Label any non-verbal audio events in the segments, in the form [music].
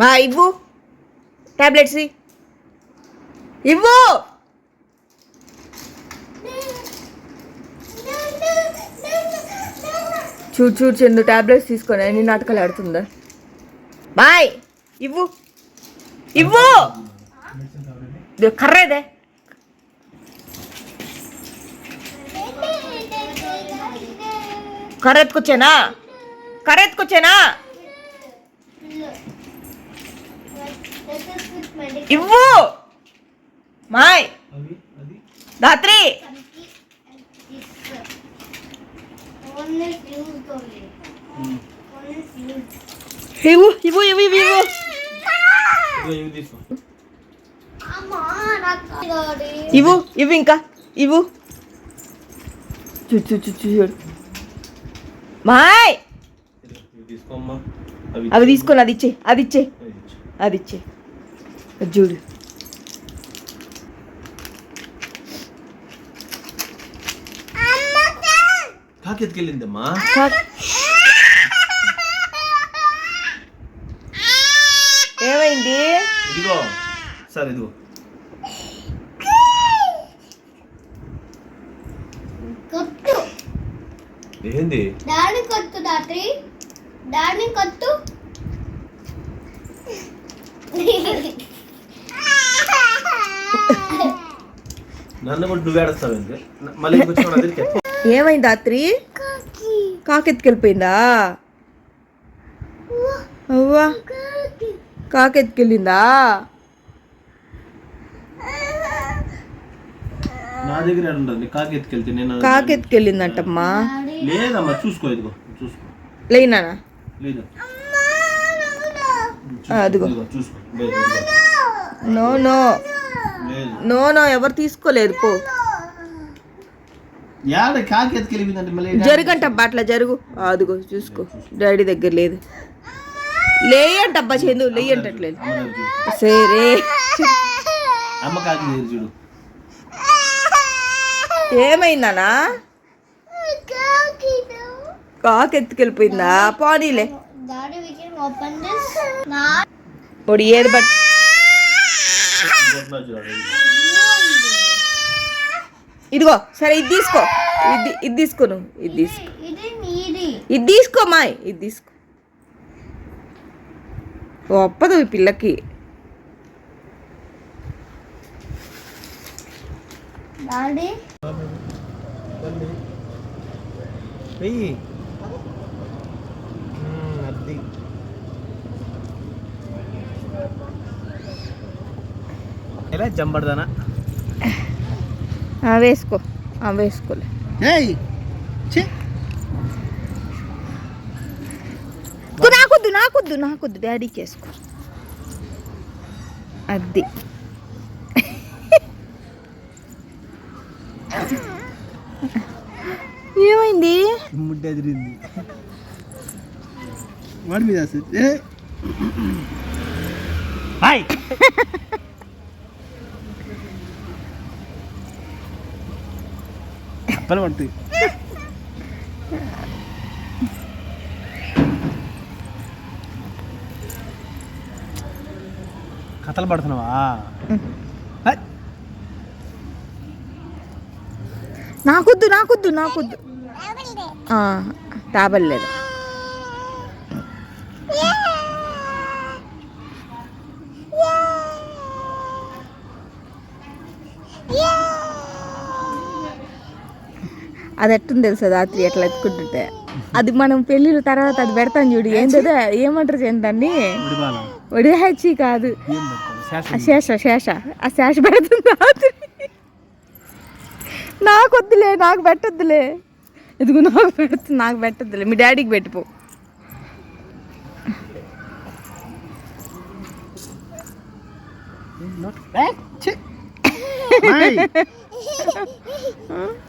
మా ఇవ్వు. టాబ్లెట్స్ ఇవ్వు. చూడు చూడు చెందు టాబ్లెట్స్ తీసుకొని ఎన్ని నాటకాలు ఆడుతుందా. బాయ్. ఇవ్వు. ఇవ్వు. కర్రేదే కర్ర ఎత్తుకొచ్చానా? కర్ర ఎత్తుకొచ్చానా? ఇవ్వు. మాయ్. దాత్రి ఇవ్వు ఇవ్వు ఇవ్వు ఇవ్వు ఇవ్వు. ఇవ్వు ఇవ్వు ఇంకా. ఇవ్వు. మాయ్. అవి తీసుకొని అది ఇచ్చే అది ఇచ్చే. అది ఇచ్చే. చూడు. కాకి ఎత్తుకెళ్ళిందమ్మా కాక్. ఏమైంది? ఇదిగో సరే ఇదిగో. కొట్టు. ఏంది? డాడీ కొట్టు దాత్రి డాడీ కొట్టు. నన్ను కూడా నువ్వు ఏడుస్తావు మళ్ళీ. ఏమైంది రాత్రి? కాకెత్తుకెళ్ళిపోయిందా? అవ్వా. కాకెత్తుకెళ్ళిందా? నా దగ్గర ఉండదు నీ కాకి ఎత్తుకెళ్తే నేను కాకెత్తుకెళ్ళిందంటమ్మా. లేదమ్మా చూసుకో ఇదిగో చూసుకో. లేనా? లేదు. అదిగో. చూసుకో. No no. నో నో ఎవరు తీసుకోలేదు పో. జరుగంటబ్బా అట్లా జరుగు. అదిగో చూసుకో. డాడీ దగ్గర లేదు. లేయంటబ్బా చందు లేయంటట్లేదు. సరే అమ్మ కాకి ఏమైందనా కాకెత్తుకెళ్ళిపోయిందా పోనీలే. ఇప్పుడు ఏది బట్ ఇదిగో సరే ఇది తీసుకో. ఇది ఇది తీసుకో నువ్వు. ఇది తీసుకో. ఇది తీసుకో మాయ్. ఇది తీసుకో. ఒప్పదు ఈ పిల్లకి. డాడీ? జంబడదానా ఆ, వేసుకో. ఆ, వేసుకోలే. నాకొద్దు నాకొద్దు నాకొద్దు. డాడీకి వేసుకో. అది. ఏమైంది? ముడ్డ ఎదిరింది వాడి మీద హాయ్! [laughs] అప్పలు పడుతుంది కథలు పడుతున్నావా. నాకొద్దు నాకొద్దు నాకొద్దు. ఆ, అది ఎట్టుంది తెలుసా రాత్రి ఎట్లా ఎత్తుకుంటుంటే? అది మనం పెళ్ళిళ్ళ తర్వాత అది పెడతాం చూడు ఏంటో ఏమంటారు ఏంటండి ఉడిబాల ఒడిహాచి కాదు. శేష. శేష ఆ శేష పెడుతుంది రాత్రి. నాకు వద్దులే నాకు పెట్టొద్దులే. ఇదిగో నాకు పెడుతుంది నాకు పెట్టొద్దులే. మీ డాడీకి పెట్టిపో. [laughs] [laughs]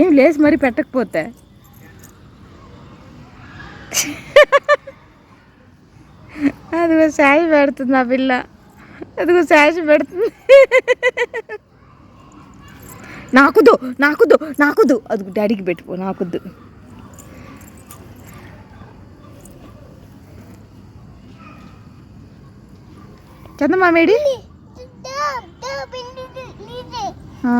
ఏం లేసి మరి పెట్టకపోతే? అదిగో సాయి పెడుతుంది ఆ పిల్ల. అదిగో సాయి పెడుతుంది. నాకుదు నాకుదు నాకుదు అది డాడీకి పెట్టుకో నాకుద్దు. చందమామేడి? ఆ,